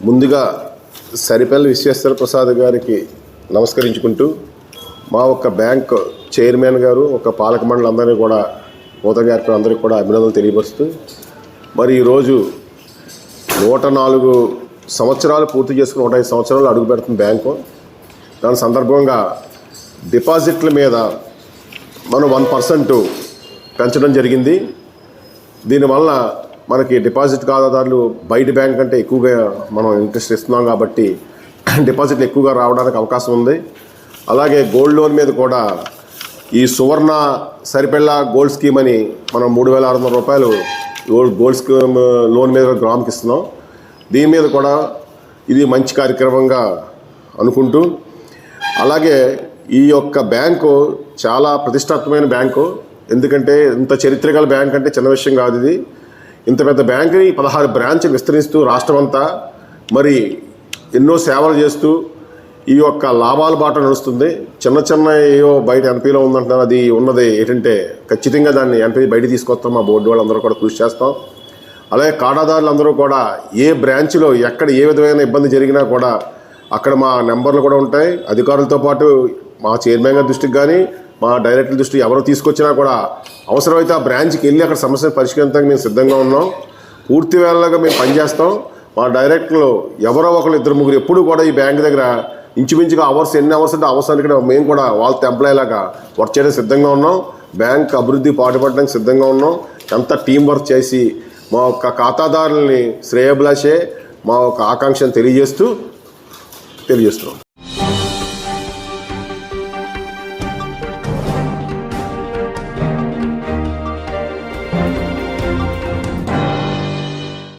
ముందుగా సరిపల్లి విశ్వేశ్వర ప్రసాద్ గారికి నమస్కరించుకుంటూ మా ఒక్క బ్యాంక్ చైర్మన్ గారు ఒక పాలక మండలి అందరినీ కూడా నూతన అందరికీ కూడా అభినందనలు తెలియపరుస్తూ మరి ఈరోజు నూట నాలుగు సంవత్సరాలు పూర్తి చేసుకుని నూట ఐదు సంవత్సరాలు అడుగు పెడుతుంది బ్యాంకు. దాని సందర్భంగా డిపాజిట్ల మీద మనం వన్ పర్సెంట్ పెంచడం జరిగింది. దీనివల్ల మనకి డిపాజిట్ ఖాతాదారులు బయట బ్యాంక్ కంటే ఎక్కువగా మనం ఇంట్రెస్ట్ ఇస్తున్నాం కాబట్టి డిపాజిట్లు ఎక్కువగా రావడానికి అవకాశం ఉంది. అలాగే గోల్డ్ లోన్ మీద కూడా ఈ సువర్ణ సరిపెళ్ళ గోల్డ్ స్కీమ్ అని మనం మూడు వేల ఆరు వందల రూపాయలు గోల్డ్ గోల్డ్ స్కీమ్ లోన్ మీద గ్రామ్కి ఇస్తున్నాం. దీని మీద కూడా ఇది మంచి కార్యక్రమంగా అనుకుంటూ అలాగే ఈ యొక్క బ్యాంకు చాలా ప్రతిష్టాత్మకమైన బ్యాంకు. ఎందుకంటే ఇంత చరిత్ర గల బ్యాంక్ అంటే చిన్న విషయం కాదు ఇది. ఇంత పెద్ద బ్యాంకుని పదహారు బ్రాంచ్లు విస్తరిస్తూ రాష్ట్రం అంతా మరి ఎన్నో సేవలు చేస్తూ ఈ యొక్క లాభాల బాట నడుస్తుంది. చిన్న చిన్న ఏవో బయట ఎన్పీలో ఉందంటున్నారు. అది ఉన్నది ఏంటంటే ఖచ్చితంగా దాన్ని ఎన్పీ బయట తీసుకొస్తాం. మా బోర్డు వాళ్ళందరూ కూడా కృషి చేస్తాం. అలాగే కాడాదారులందరూ కూడా ఏ బ్రాంచ్లో ఎక్కడ ఏ విధమైన ఇబ్బంది జరిగినా కూడా అక్కడ మా నెంబర్లు కూడా ఉంటాయి. అధికారులతో పాటు మా చైర్మన్ గారి దృష్టికి కానీ మా డైరెక్టర్ దృష్టి ఎవరు తీసుకొచ్చినా కూడా అవసరమైతే ఆ బ్రాంచ్కి వెళ్ళి అక్కడ సమస్యను పరిష్కరించడానికి మేము సిద్ధంగా ఉన్నాం. పూర్తి వేళగా మేము పనిచేస్తాం. మా డైరెక్టర్లు ఎవరో ఒకరు ఇద్దరు ముగ్గురు ఎప్పుడు కూడా ఈ బ్యాంక్ దగ్గర ఇంచుమించుగా అవర్స్ ఎన్ని అవర్స్ అంటే అవర్స్ ఇక్కడ మేము కూడా వాళ్ళతో ఎంప్లాయ్ లాగా వర్క్ చేయడానికి సిద్ధంగా ఉన్నాం. బ్యాంక్ అభివృద్ధి పాటుపడడానికి సిద్ధంగా ఉన్నాం. ఎంత టీం వర్క్ చేసి మా యొక్క ఖాతాదారుల్ని శ్రేయభిలాషే మా యొక్క ఆకాంక్షను తెలియజేస్తూ తెలియజేస్తున్నాం.